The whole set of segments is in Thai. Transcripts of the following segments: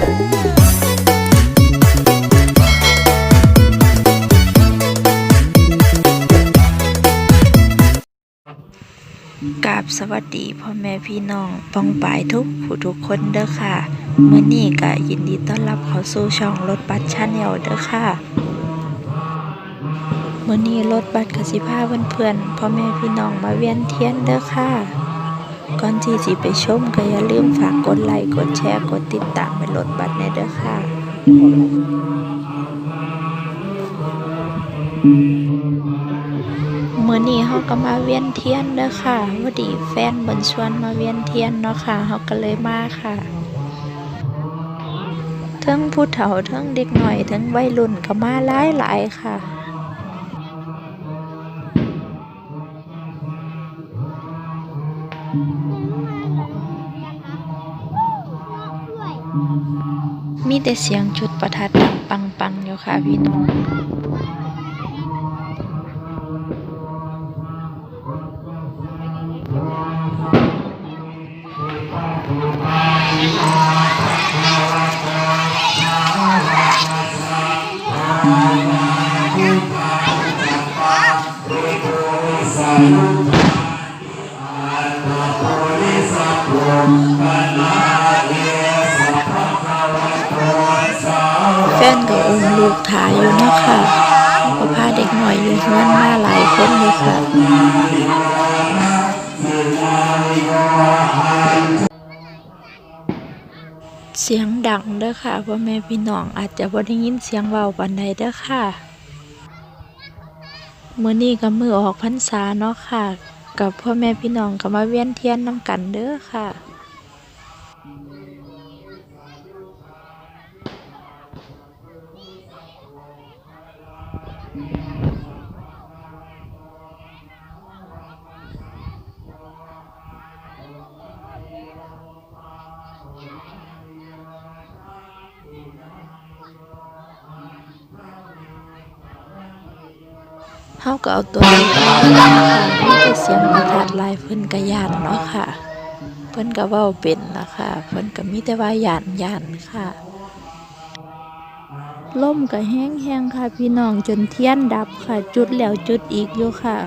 กราบสวัสดีพ่อแม่พี่น้องป้องปายทุกผู้ทุกคนเด้อค่ะเมื้อนี้ก็ยินดีต้อนรับเข้าสู่ช่องรถบัสชาแนลเด้อค่ะเมื้อนี้รถบัสกสิพาเพื่อนๆพ่อแม่พี่น้องมาเวียนเทียนเด้อค่ะ ก่อนที่สิไปชมก็อย่าลืมฝากกดไลค์กดแชร์กดติดตามให้รถบัสแน่เด้อค่ะ เมื้อนี้เฮาก็มาเวียนเทียนเด้อค่ะพอดีแฟนบนชวนมาเวียนเทียนเนาะค่ะเฮาก็เลยมาค่ะทั้งผู้เฒ่าทั้งเด็กหน่อยทั้งวัยรุ่นก็มาหลายหลายค่ะ มีแต่เสียงจุดประทัดดังปังๆอยู่ค่ะพี่น้องแกถ่ายอยู่เนาะค่ะก็พาเด็กหน่อยอยู่เฮือนมาหลายคนเลยค่ะเสียงดังเด้อค่ะพ่อแม่พี่น้องอาจจะบ่ได้ยินเสียงเว้าปานใดเด้อค่ะมื้อนี้ก็มือออกพรรษาเนาะค่ะ กับพ่อแม่พี่น้องก็มาเวียนเทียนนํกันเด้อค่ะ เฮาก็เอาตัวเลขมาค่ะมีแต่เสียงประทัดลายเพิ่นก็ย่านเนาะค่ะ เพิ่นก็เว้าเป็นนะคะเพิ่นก็มีแต่ว่าย่านย่านค่ะ ลมกับแห้งแห้งค่ะพี่น้องจนเทียนดับค่ะ จุดแล้วจุดอีกอยู่ค่ะ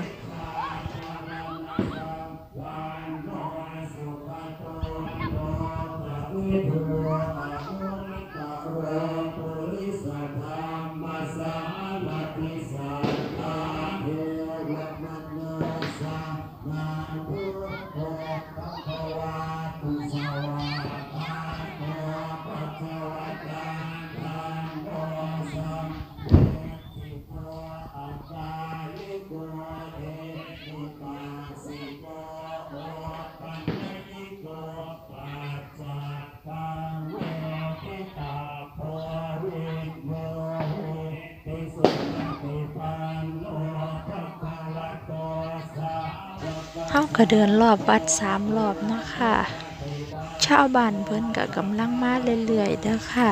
เฮาก็เดินรอบวัดสามรอบเนาะค่ะ ชาวบ้านเพิ่นก็กำลังมาเรื่อยๆเด้อค่ะ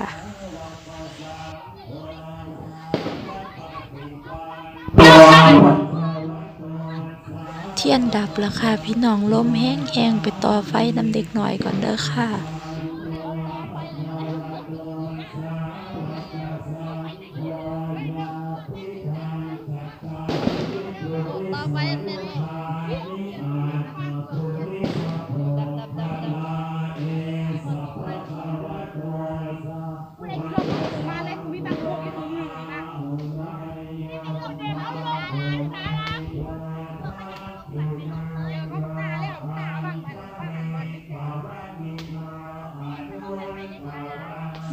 เทียนดับแล้วค่ะพี่น้องลมแห้งๆไปต่อไฟน้ำเด็กหน่อยก่อนเด้อค่ะ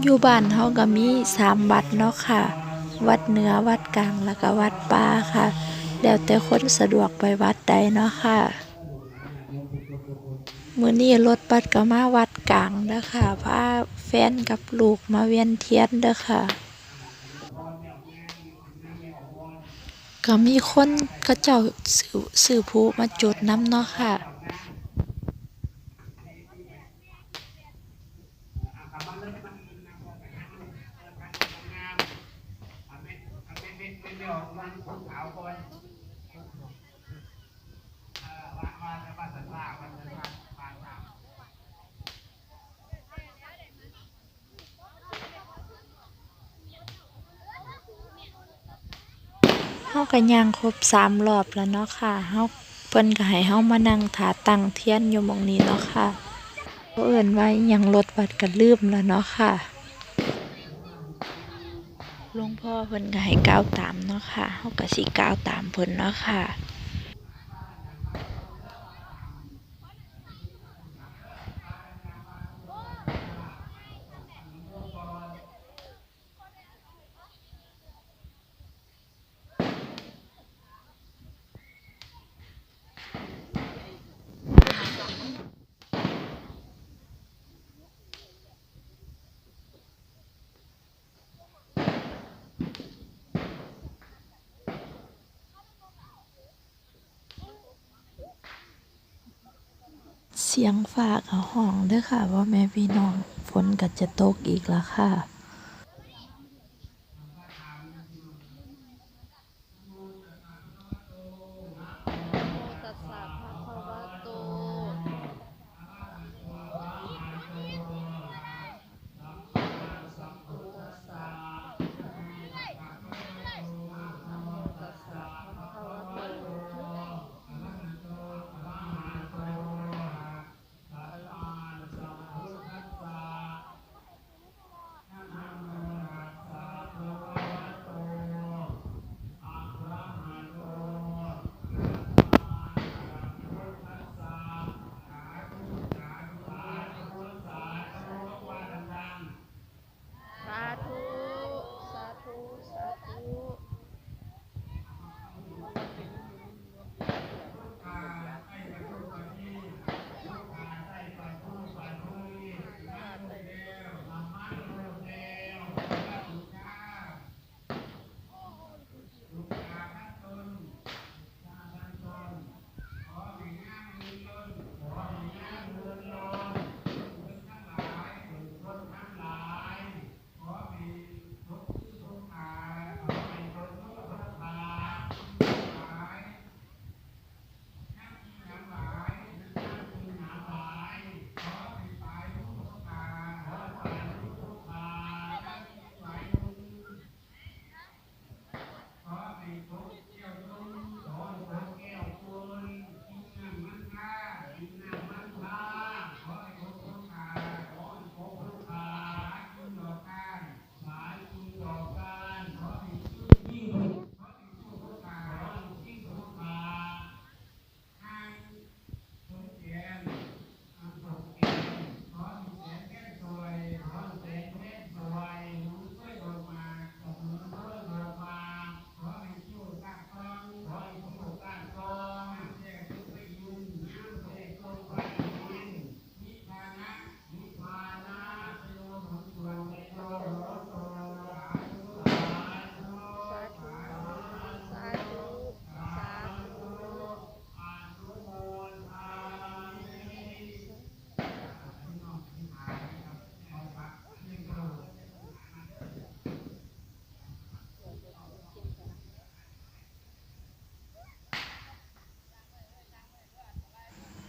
อยู่บ้านเฮาก็มีสามวัดเนาะค่ะ วัดเหนือวัดกลางแล้วก็วัดป่าค่ะ แล้วแต่คนสะดวกไปวัดใดเนาะค่ะมื้อนี้รถบัสก็มาวัดกลางเด้อค่ะพาแฟนกับลูกมาเวียนเทียนเด้อค่ะ ก็มีคนเขาเจ้าซื้อซื้อผู้มาจุดน้ำเนาะค่ะ ไปออกวันขาวก่อนเอ่าวันย่างครบสามรอบแล้วเนาะค่ะเฮาเพิ่นก็ให้เฮามานั่งถาตั้งเทียนอยู่หมองนี้เนาะค่ะเพิ่นว่าอิหยังรถวัดก็ลืมแล้วเนาะค่ะ หลวงพ่อเพิ่นก็ให้ก้าวตามเนาะค่ะเฮาก็สิก้าวตามเพิ่นเนาะค่ะ เสียงฝากเอาห้องเด้อค่ะว่าแม่พี่น้องฝนก็จะตกอีกแล้วค่ะ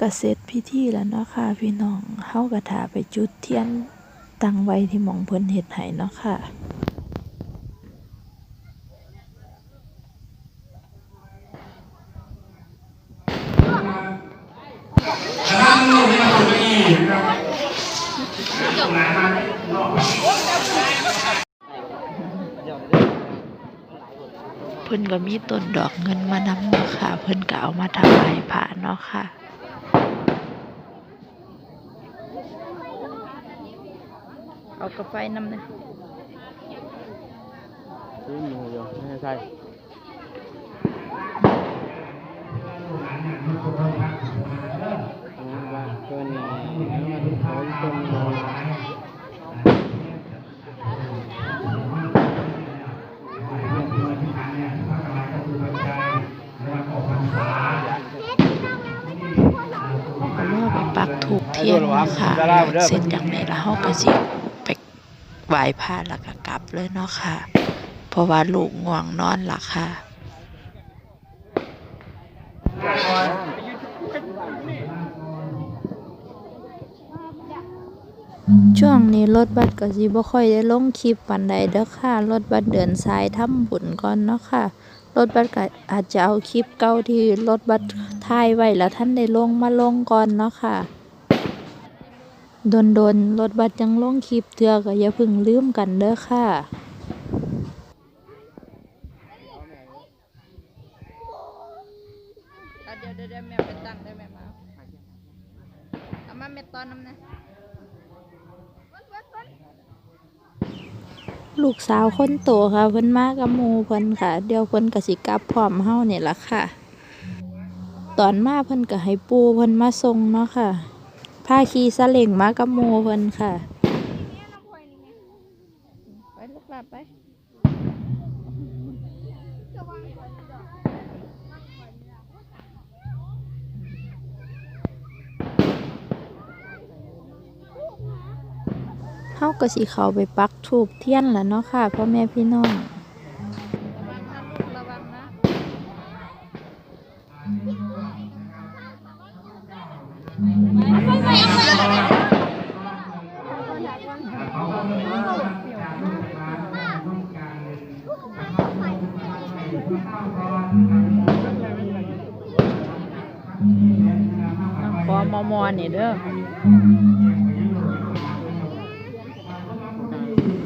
ก็เสร็จพิธีแล้วเนาะค่ะ พี่น้องเฮาก็ถาไปจุดเทียนตั้งไว้ที่หม่องเพิ่นเฮ็ดให้เนาะค่ะเพิ่นก็มีต้นดอกเงินมานำเนาะค่ะ เพิ่นก็เอามาถวายพระเนาะค่ะ เอากระไฟนำนะซื้อหมูอยู่ไม่ใช่ว่าเกินแล้วมาดูเขาตรงเลยก็รอไปปักถูกเทียนเนาะค่ะแล้วเสร็จจากนี้แล้วเฮาก็สิ ไหว้พระแล้วก็กลับเลยเนาะค่ะ เพราะว่าลูกง่วงนอนล่ะค่ะช่วงนี้รถบัสก็สิบ่ค่อยได้ลงคลิปปานใดเด้อค่ะรถบัสเดินสายทำบุญก่อนเนาะค่ะรถบัสก็อาจจะเอาคลิปเก่าที่รถบัสถ่ายไว้แล้วท่านได้ลงมาลงก่อนเนาะค่ะ โดนๆรถบัสยังลงคลิปเทื่อก็อย่าเพึ่งลืมกันเด้อค่ะอะเดี๋ยวเดี๋ยวเดี๋ยวแม่ไปตั้งได้แม่มาเอามาเม็ดตอนน้ำนะลูกสาวคนโตค่ะเพิ่นมากับหมู่เพิ่นค่ะ เดี๋ยวเพิ่นก็สิกลับพร้อมเฮานี่ล่ะค่ะ ตอนมาเพิ่นก็ให้ปู่เพิ่นมาส่งเนาะค่ะ พาขี่ซาเล้งมากับหมู่เพิ่นค่ะไปลูกหลานไปเฮาก็สิเข้าไปปักธูปเทียนแล้วเนาะค่ะพ่อแม่พี่น้อง มอมอนี่เด้อ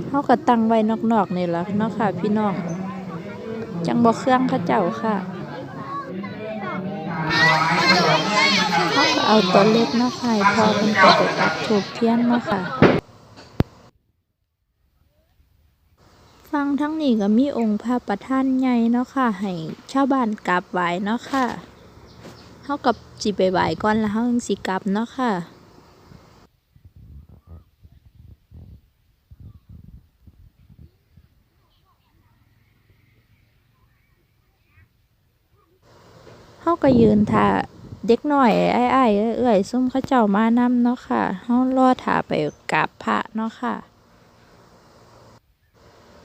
เฮาก็ตั้งไว้นอกๆนี่ละเนาะค่ะ พี่น้อง จังบ่เครื่องเขาเจ้าค่ะเฮาก็เอาตัวเล็กเนาะค่ะให้พอเพิ่นก็ไปปักธูปเทียนเนาะค่ะฟังทั้งนี้ก็มีองค์พระประธานใหญ่เนาะค่ะ ให้ชาวบ้านกราบไหว้เนาะค่ะ เฮากับสิไปไหว้ก่อนแล้วเฮาจึงสิกลับเนาะค่ะเฮาก็ยืนท่าเด็กน้อยไอ้ายๆเอื้อยซุ่มเขาเจ้ามานำเนาะค่ะเฮารอท่าไปกราบพระเนาะค่ะ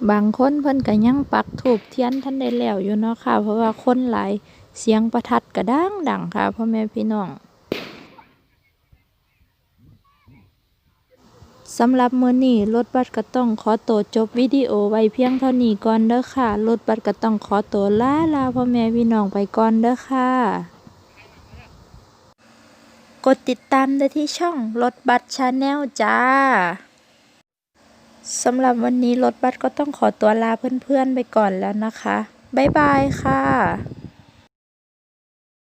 บางคนเพิ่นก็ยังปักธูปเทียนทันได้แล้วอยู่เนาะค่ะ เพราะว่าคนหลาย เสียงประทัดก็ดังดังค่ะพ่อแม่พี่น้องสำหรับมื้อนี้รถบัสก็ต้องขอตัวจบวิดีโอไว้เพียงเท่านี้ก่อนเด้อค่ะรถบัสก็ต้องขอตัวลาลาพ่อแม่พี่น้องไปก่อนเด้อค่ะ กดติดตามได้ที่ช่องรถบัสชาแนลจ้าสำหรับวันนี้รถบัสก็ต้องขอตัวลาเพื่อนๆไปก่อนแล้วนะคะ บ๊ายบายค่ะ